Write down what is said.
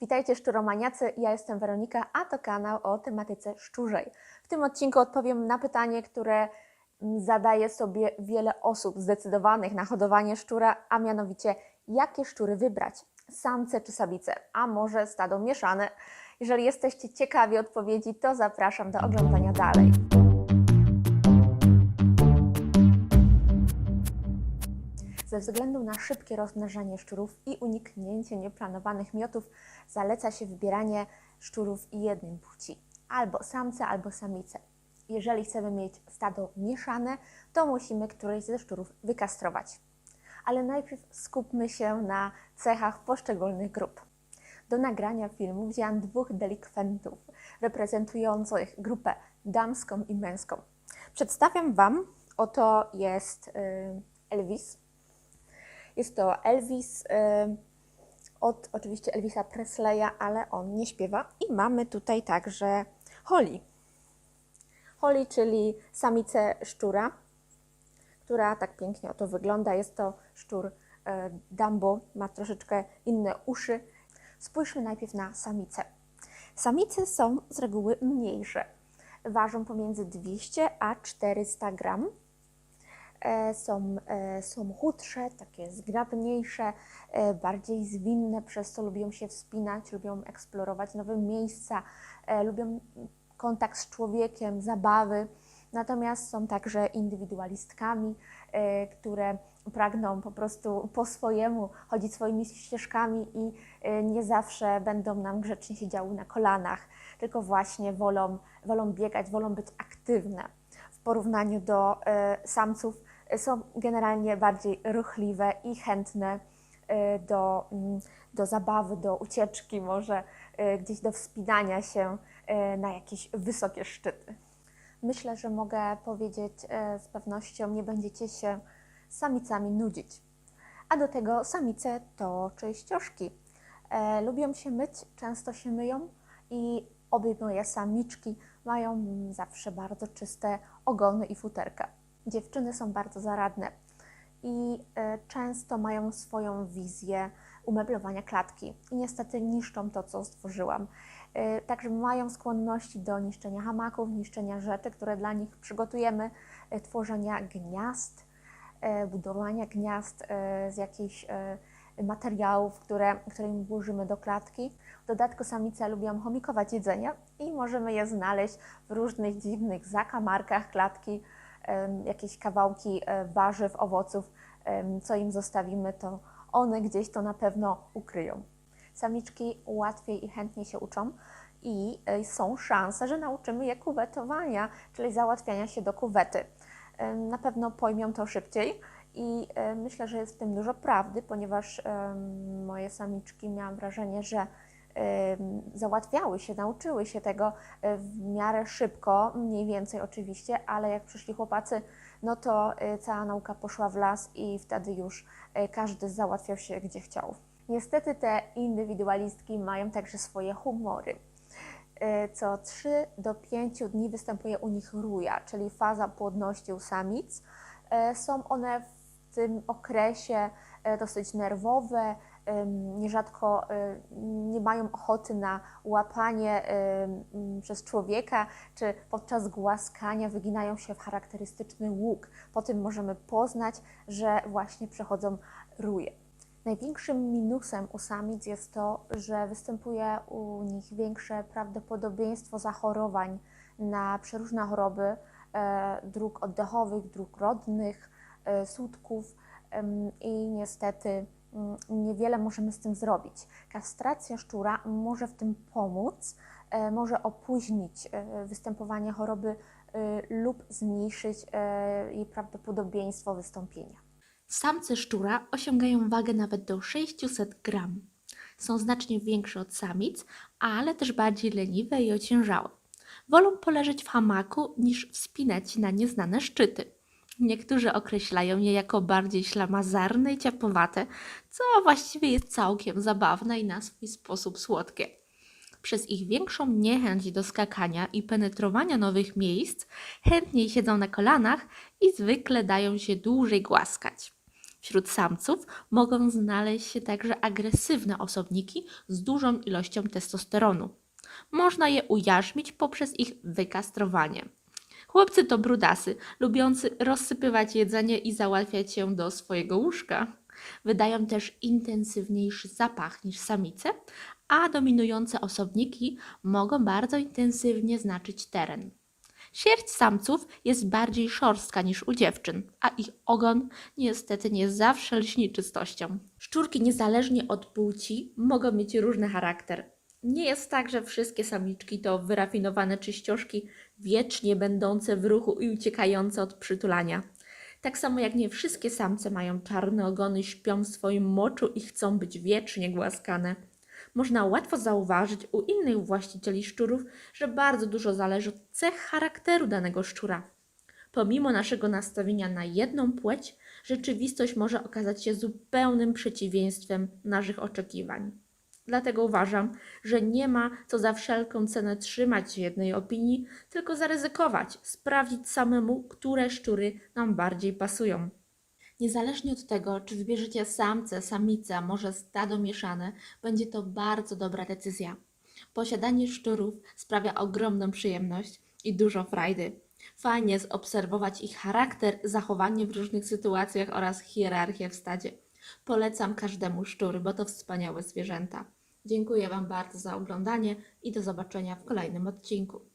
Witajcie szczuromaniacy, ja jestem Weronika, a to kanał o tematyce szczurzej. W tym odcinku odpowiem na pytanie, które mm, zadaje sobie wiele osób zdecydowanych na hodowanie szczura, a mianowicie jakie szczury wybrać, samce czy samice, a może stado mieszane. Jeżeli jesteście ciekawi odpowiedzi, to zapraszam do oglądania dalej. Ze względu na szybkie rozmnażanie szczurów i uniknięcie nieplanowanych miotów, zaleca się wybieranie szczurów jednej płci, albo samce, albo samice. Jeżeli chcemy mieć stado mieszane, to musimy któreś ze szczurów wykastrować. Ale najpierw skupmy się na cechach poszczególnych grup. Do nagrania filmu wzięłam dwóch delikwentów reprezentujących grupę damską i męską. Przedstawiam Wam, oto jest y, Elvis, jest to Elvis y, od oczywiście Elvisa Presleya, ale on nie śpiewa. I mamy tutaj także Holly. Holly, czyli samicę szczura, która tak pięknie oto wygląda. Jest to szczur y, Dumbo, ma troszeczkę inne uszy. Spójrzmy najpierw na samice. Samice są z reguły mniejsze. Ważą pomiędzy 200 a 400 gram są, e, są chudsze, takie zgrabniejsze, e, bardziej zwinne, przez co lubią się wspinać, lubią eksplorować nowe miejsca, e, lubią kontakt z człowiekiem, zabawy. Natomiast są także indywidualistkami, e, które pragną po prostu po swojemu chodzić swoimi ścieżkami i e, nie zawsze będą nam grzecznie siedziały na kolanach, tylko właśnie wolą, wolą biegać, wolą być aktywne w porównaniu do e, samców są generalnie bardziej ruchliwe i chętne e, do, mm, do zabawy, do ucieczki, może e, gdzieś do wspinania się e, na jakieś wysokie szczyty. Myślę, że mogę powiedzieć z pewnością, nie będziecie się samicami nudzić. A do tego samice to czyścioszki. E, lubią się myć, często się myją i obie moje samiczki mają zawsze bardzo czyste ogony i futerka. Dziewczyny są bardzo zaradne i e, często mają swoją wizję umeblowania klatki i niestety niszczą to, co stworzyłam. E, Także mają skłonności do niszczenia hamaków, niszczenia rzeczy, które dla nich przygotujemy, e, tworzenia gniazd, budowania gniazd z jakichś materiałów, które, które im włożymy do klatki. W dodatku samice lubią chomikować jedzenie i możemy je znaleźć w różnych dziwnych zakamarkach klatki, jakieś kawałki e, warzyw, owoców, co im zostawimy, to one gdzieś to na pewno ukryją. Samiczki łatwiej i chętniej się uczą i e, są szanse, że nauczymy je kuwetowania, czyli załatwiania się do kuwety. Na pewno pojmią to szybciej i e, myślę, że jest w tym dużo prawdy, ponieważ moje samiczki miałam wrażenie, że załatwiały się, nauczyły się tego e, w miarę szybko, mniej więcej oczywiście, ale jak przyszli chłopacy, no to e, cała nauka poszła w las i wtedy już e, każdy załatwiał się gdzie chciał. Niestety te indywidualistki mają także swoje humory. Co 3 do 5 dni występuje u nich ruja, czyli faza płodności u samic. Są one w tym okresie dosyć nerwowe, nierzadko e, nie mają ochoty na łapanie przez człowieka, czy podczas głaskania wyginają się w charakterystyczny łuk. Po tym możemy poznać, że właśnie przechodzą ruje. Największym minusem u samic jest to, że występuje u nich większe prawdopodobieństwo zachorowań na przeróżne choroby e, dróg oddechowych, dróg rodnych, e, słutków em, i niestety mm, niewiele możemy z tym zrobić. Kastracja szczura może w tym pomóc, e, może opóźnić e, występowanie choroby e, lub zmniejszyć jej prawdopodobieństwo wystąpienia. Samce szczura osiągają wagę nawet do 600 gram. Są znacznie większe od samic, ale też bardziej leniwe i ociężałe. Wolą poleżeć w hamaku niż wspinać się na nieznane szczyty. Niektórzy określają je jako bardziej ślamazarne i ciapowate, co właściwie jest całkiem zabawne i na swój sposób słodkie. Przez ich większą niechęć do skakania i penetrowania nowych miejsc, chętniej siedzą na kolanach i zwykle dają się dłużej głaskać. Wśród samców mogą znaleźć się także agresywne osobniki z dużą ilością testosteronu. Można je ujarzmić poprzez ich wykastrowanie. Chłopcy to brudasy, lubiący rozsypywać jedzenie i załatwiać się do swojego łóżka. Wydają też intensywniejszy zapach niż samice, a dominujące osobniki mogą bardzo intensywnie znaczyć teren. Sierść samców jest bardziej szorstka niż u dziewczyn, a ich ogon niestety nie zawsze lśni czystością. Szczurki niezależnie od płci mogą mieć różny charakter. Nie jest tak, że wszystkie samiczki to wyrafinowane czyścioszki, wiecznie będące w ruchu i uciekające od przytulania. Tak samo jak nie wszystkie samce mają czarne ogony, śpią w swoim moczu i chcą być wiecznie głaskane. Można łatwo zauważyć u innych właścicieli szczurów, że bardzo dużo zależy od cech charakteru danego szczura. Pomimo naszego nastawienia na jedną płeć, rzeczywistość może okazać się zupełnym przeciwieństwem naszych oczekiwań. Dlatego uważam, że nie ma co za wszelką cenę trzymać się jednej opinii, tylko zaryzykować, sprawdzić samemu, które szczury nam bardziej pasują. Niezależnie od tego, czy wybierzecie samce, samice, a może stado mieszane, będzie to bardzo dobra decyzja. Posiadanie szczurów sprawia ogromną przyjemność i dużo frajdy. Fajnie jest obserwować ich charakter, zachowanie w różnych sytuacjach oraz hierarchię w stadzie. Polecam każdemu szczury, bo to wspaniałe zwierzęta. Dziękuję Wam bardzo za oglądanie i do zobaczenia w kolejnym odcinku.